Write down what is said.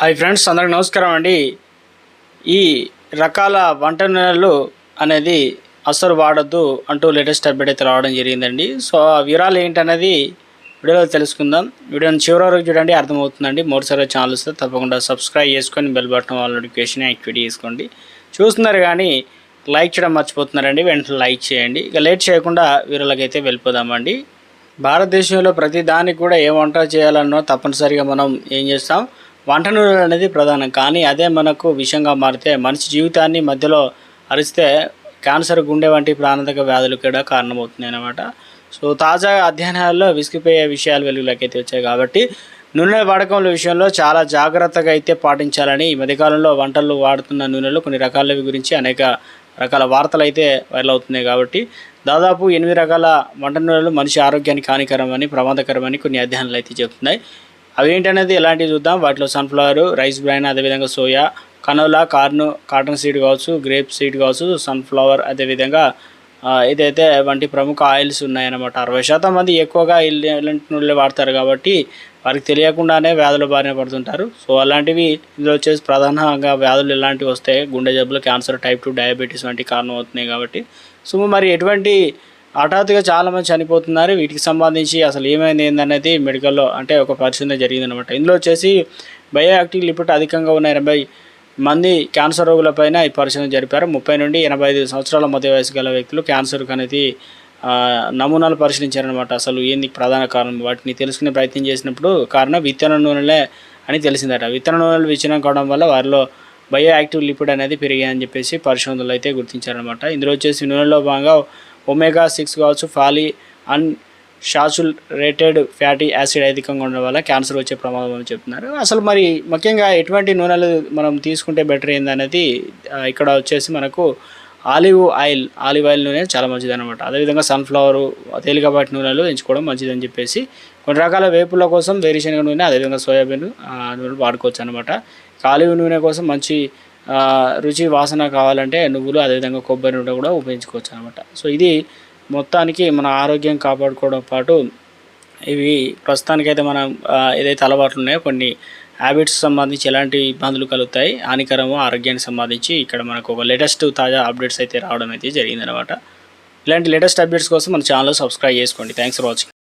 Hi friends అందరికి నమస్కారం అండి. ఈ రకాల వంట నూనెలు అనేది అస్సలు వాడద్దు అంటూ లేటెస్ట్ అప్డేట్ అయితే రావడం జరిగిందండి. సో ఆ వివరాలు ఏంటనేది వీడియోలో తెలుసుకుందాం. వీడియోని చివరి వరకు చూడండి అర్థమవుతుందండి. మూడుసారి ఛానల్ వస్తే తప్పకుండా సబ్స్క్రైబ్ చేసుకొని బెల్ బటన్ వాళ్ళ నోటిఫికేషన్ యాక్టివేట్ చేసుకోండి. చూస్తున్నారు కానీ లైక్ చేయడం మర్చిపోతున్నారండి. వెంటనే లైక్ చేయండి. ఇక లేట్ చేయకుండా వీరులకైతే అయితే వెళ్ళిపోదామండి. భారతదేశంలో ప్రతి దానికి కూడా ఏ వంట చేయాలన్నో తప్పనిసరిగా మనం ఏం చేస్తాం? వంట నూనె అనేది ప్రధానం. కానీ అదే మనకు విషంగా మారితే మనిషి జీవితాన్ని మధ్యలో అరిస్తే క్యాన్సర్ గుండె వంటి ప్రాణాంతక వ్యాధులు కూడా కారణమవుతుంది అనమాట సో తాజా అధ్యయనాల్లో విసిగిపోయే విషయాలు వెలుగులోకి అయితే వచ్చాయి కాబట్టి నూనె వాడకంల విషయంలో చాలా జాగ్రత్తగా అయితే పాటించాలని ఈ మధ్యకాలంలో వంటల్లో వాడుతున్న నూనెలు కొన్ని రకాల గురించి అనేక రకాల వార్తలు అయితే వైరల్ అవుతున్నాయి కాబట్టి దాదాపు ఎనిమిది రకాల వంట నూనెలు మనిషి ఆరోగ్యానికి హానికరమని ప్రమాదకరమని కొన్ని అధ్యయనాలు అయితే చెబుతున్నాయి. అవి ఏంటనేది ఎలాంటివి చూద్దాం. వాటిలో సన్ఫ్లవర్ రైస్ బ్రైన్ అదేవిధంగా soya canola corn cotton seed కావచ్చు గ్రేప్ సీడ్ కావచ్చు సన్ఫ్లవర్ అదేవిధంగా ఆ, ఇదైతే వంటి ప్రముఖ ఆయిల్స్ ఉన్నాయన్నమాట. అరవై శాతం మంది ఎక్కువగా ఇలాంటి నూనెలు వాడతారు కాబట్టి వారికి తెలియకుండానే వ్యాధుల బారిన పడుతుంటారు. సో అలాంటివి ఇందులో వచ్చేసి ప్రధానంగా వ్యాధులు ఎలాంటివి వస్తాయి? గుండె జబ్బులు క్యాన్సర్ టైప్ టూ డయాబెటీస్ వంటి కారణం అవుతున్నాయి కాబట్టి. సో మరి ఎటువంటి హఠాత్తుగా చాలామంది చనిపోతున్నారు. వీటికి సంబంధించి అసలు ఏమైంది ఏందనేది మెడికల్లో అంటే ఒక పరిశోధన జరిగిందనమాట. ఇందులో వచ్చేసి బయోయాక్టివ్ లిపిడ్ అధికంగా ఉన్న ఎనభై మంది క్యాన్సర్ రోగులపైన ఈ పరిశోధన జరిపారు. ముప్పై నుండి ఎనభై ఐదు సంవత్సరాల మధ్య వయసు గల వ్యక్తులు క్యాన్సర్కి అనేది నమూనాలు పరిశీలించారనమాట. అసలు ఏంది ప్రధాన కారణం? వాటిని తెలుసుకునే ప్రయత్నం చేసినప్పుడు కారణం విత్తన నూనెలే అని తెలిసిందట. విత్తన నూనెలు విచ్ఛిన్నం కావడం వల్ల వారిలో బయో యాక్టివ్ లిపిడ్ అనేది పెరిగాయని చెప్పేసి పరిశోధనలు అయితే గుర్తించారనమాట. ఇందులో వచ్చేసి నూనెలో భాగంగా ఒమేగా సిక్స్ కావచ్చు ఫాలీ అన్ షాచుల్ రేటెడ్ ఫ్యాటీ యాసిడ్ అధికంగా ఉండడం వల్ల క్యాన్సర్ వచ్చే ప్రమాదం అని చెప్తున్నారు. అసలు మరి ముఖ్యంగా ఎటువంటి నూనెలు మనం తీసుకుంటే బెటర్ ఏందనేది ఇక్కడ వచ్చేసి మనకు ఆలివ్ ఆయిల్ ఆలివ్ ఆయిల్ నూనె చాలా మంచిది అనమాట అదేవిధంగా సన్ఫ్లవర్ తేలికపాటి నూనెలు ఎంచుకోవడం మంచిదని చెప్పేసి కొన్ని రకాల వేపుల కోసం వేరుశనగ నూనె అదేవిధంగా సోయాబీన్ నూనె వాడుకోవచ్చు అనమాట ఆలివ్ నూనె కోసం మంచి రుచి వాసన కావాలంటే నువ్వులు అదేవిధంగా కొబ్బరి నూనె కూడా ఉపయోగించుకోవచ్చు అనమాట సో ఇది మొత్తానికి మన ఆరోగ్యం కాపాడుకోవడం పాటు ఇవి ప్రస్తుతానికైతే మనం ఏదైతే అలవాట్లు ఉన్నాయో కొన్ని హ్యాబిట్స్ సంబంధించి ఎలాంటి ఇబ్బందులు కలుగుతాయి హానికరము ఆరోగ్యానికి సంబంధించి ఇక్కడ మనకు ఒక లేటెస్ట్ తాజా అప్డేట్స్ అయితే రావడం అయితే జరిగిందనమాట ఇలాంటి లేటెస్ట్ అప్డేట్స్ కోసం మన ఛానల్ సబ్స్క్రైబ్ చేసుకోండి. Thanks for watching